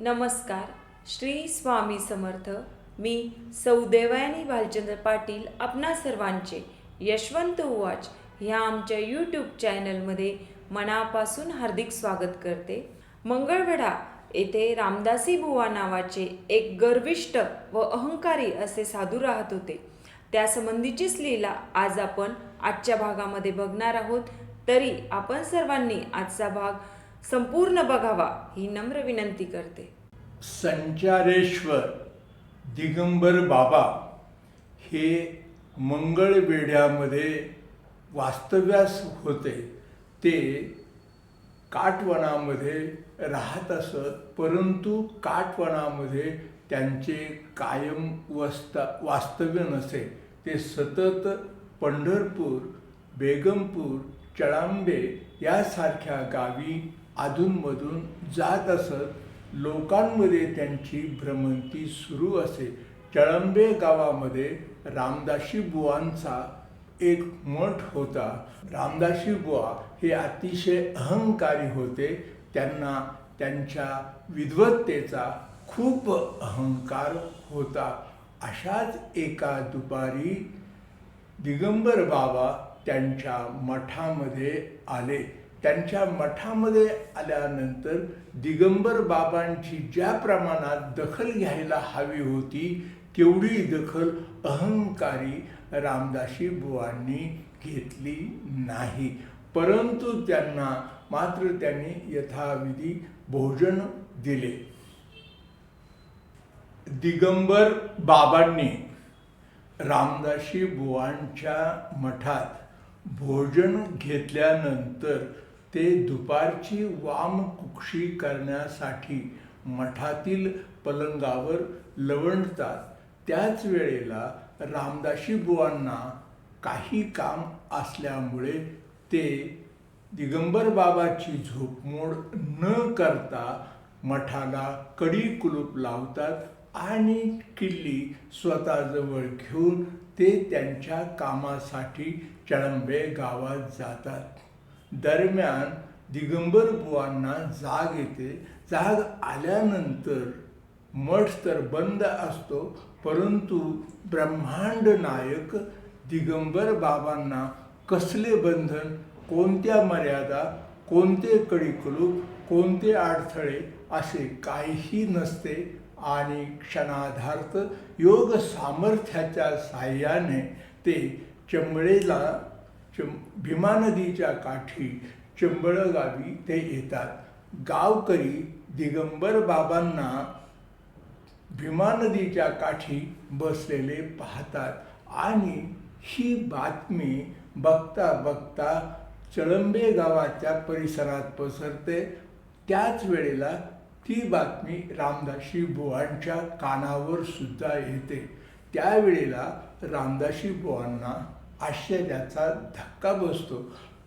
नमस्कार. श्री स्वामी समर्थ. मी सौदेवानी भालचंद्र पाटील आपणा सर्वांचे यशवंत उवाच ह्या आमच्या यूट्यूब चॅनलमध्ये मनापासून हार्दिक स्वागत करते. मंगळवेढा येथे रामदासी बुवा नावाचे एक गर्विष्ट व अहंकारी असे साधू राहत होते. त्यासंबंधीचीच लीला आज आपण आजच्या भागामध्ये बघणार आहोत. तरी आपण सर्वांनी आजचा भाग संपूर्ण बघावा ही नम्र विनंती करते. संचारेश्वर दिगंबर बाबा हे मंगळवेढ्यामध्ये वास्तव्यास होते. ते काटवनामध्ये राहत असत परंतु काटवनामध्ये त्यांचे कायम वस्ता वास्तव्य नसे. ते सतत पंढरपूर बेगमपूर चळांबे यासारख्या गावी अधूनमधून जात असत लोकांमध्ये त्यांची भ्रमंती सुरू असे. चळंबे गावामध्ये रामदाशी बुवांचा एक मठ होता. रामदासी बुवा हे अतिशय अहंकारी होते. त्यांना त्यांच्या विद्वत्तेचा खूप अहंकार होता. अशाच एका दुपारी दिगंबर बाबा त्यांच्या मठामध्ये आले. त्यांच्या मठामध्ये आल्यानंतर दिगंबर बाबांची ज्या प्रमाणात दखल घ्यायला हवी होती तेवढी दखल अहंकारी रामदासी बुवांनी घेतली नाही. परंतु त्यांना मात्र त्यांनी यथाविधी भोजन दिले. दिगंबर बाबांनी रामदासी बुवांच्या मठात भोजन घेतल्यानंतर ते दुपारची वाम कुक्षी करण्यासाठी मठातील पलंगावर लवंडतात. त्याच वेळेला रामदाशी बुवांना काही काम असल्यामुळे ते दिगंबर बाबाची झोपमोड न करता मठाला कडी कुलूप लावतात आणि किल्ली स्वतःजवळ घेऊन ते त्यांच्या कामासाठी चळंबे गावात जातात. दरम्यान दिगंबर बुवांना जाग येते. जाग आल्यानंतर मठ तर बंद असतो परंतु ब्रह्मांड नायक दिगंबर बाबांना कसले बंधन कोणत्या मर्यादा कोणते कडीकुलूप कोणते अडथळे असे काहीही नसते आणि क्षणाधार्थ योग सामर्थ्याच्या साह्याने ते चमडेला चं भीमा नदीच्या काठी चंबळ गावी ते येतात. गावकरी दिगंबर बाबांना भीमा नदीच्या काठी बसलेले पाहतात आणि ही बातमी बघता बघता चळंबे गावाच्या परिसरात पसरते. त्याच वेळेला ती बातमी रामदासी बुवांच्या कानावर सुद्धा येते. त्यावेळेला रामदासी बुवांना आश्चर्याचा धक्का बसतो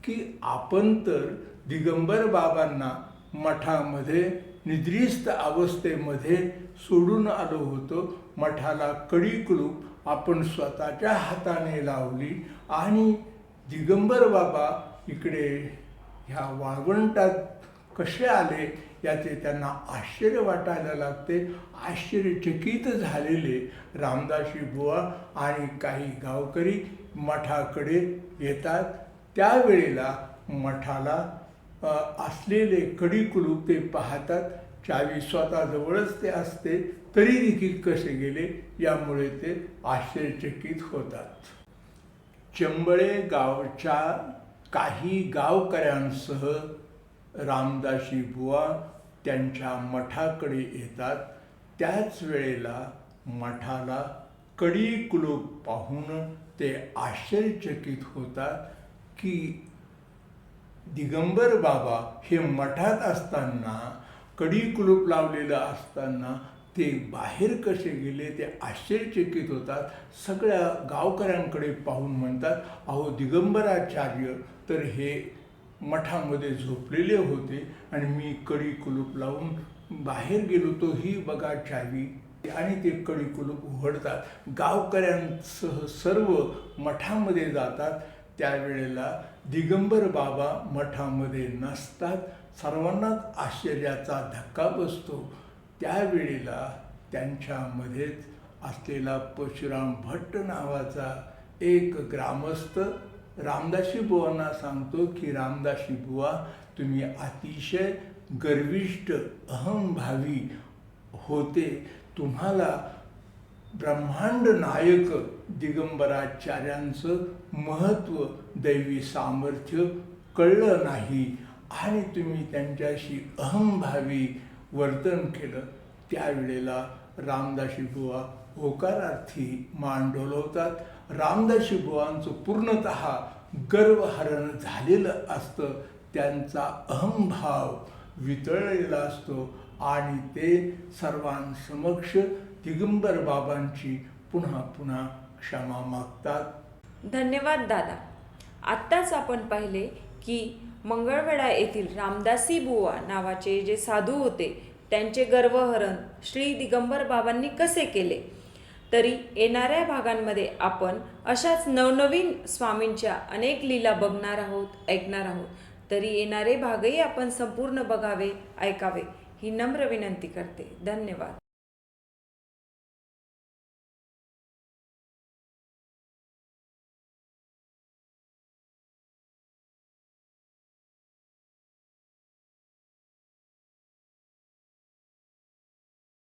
की आपण तर दिगंबर बाबांना मठामध्ये निद्रिस्त अवस्थेमध्ये सोडून आलो होतो. मठाला कडी कुलूप आपण स्वतःच्या हाताने लावली आणि दिगंबर बाबा इकडे ह्या वाळवंटात कसे आले? याचे त्यांना आश्चर्य वाटायला लागते. आश्चर्यचकित झालेले रामदासी बुवा आणि काही गावकरी मठाकडे येतात. त्यावेळेला मठाला असलेले कडी कुलूप ते पाहतात. चावी स्वतःजवळच ते असते तरी देखील कसे गेले यामुळे ते आश्चर्यचकित होतात. चंबळे गावच्या काही गावकऱ्यांसह रामदासी बुवा त्यांच्या मठाकडे येतात. त्याच वेळेला मठाला कडी कुलूप पाहून ते आश्चर्यचकित होतात की दिगंबर बाबा हे मठात असताना कडी कुलूप लावलेलं असताना ते बाहेर कसे गेले ते आश्चर्यचकित होतात. सगळ्या गावकऱ्यांकडे पाहून म्हणतात अहो दिगंबराचार्य तर हे मठामध्ये झोपलेले होते आणि मी कडी कुलूप लावून बाहेर गेलो. तो ही बघा चावी. आणि ते कडी कुलूप उघडतात. गावकऱ्यांसह सर्व मठामध्ये जातात. त्यावेळेला दिगंबर बाबा मठामध्ये नसतात. सर्वांनाच आश्चर्याचा धक्का बसतो. त्यावेळेला त्यांच्यामध्येच असलेला परशुराम भट्ट नावाचा एक ग्रामस्थ रामदासी बुवांना सांगतो की रामदासी बुवा तुम्ही अतिशय गर्विष्ट अहंभावी होते. तुम्हाला ब्रह्मांड नायक दिगंबराचार्यांचं महत्त्व दैवी सामर्थ्य कळलं नाही आणि तुम्ही त्यांच्याशी अहंभावी वर्तन केलं. त्यावेळेला रामदासी बुवा होकारार्थी मान डोलवतात रामदासी बुवांचं पूर्णत गर्वहरण झालेलं असतं. त्यांचा अहंभाव वितळलेला असतो. आणि ते सर्वांसमक्ष दिगंबर बाबांची पुन्हा पुन्हा क्षमा मागतात. धन्यवाद दादा. आत्ताच आपण पाहिले की मंगळवेढा येथील रामदासी बुवा नावाचे जे साधू होते त्यांचे गर्वहरण श्री दिगंबर बाबांनी कसे केले? तरी येणाऱ्या भागांमध्ये आपण अशाच नवनवीन स्वामींच्या अनेक लीला बघणार आहोत ऐकणार आहोत. तरी येणारे भागही आपण संपूर्ण बघावे ऐकावे ही नम्र विनंती करते. धन्यवाद.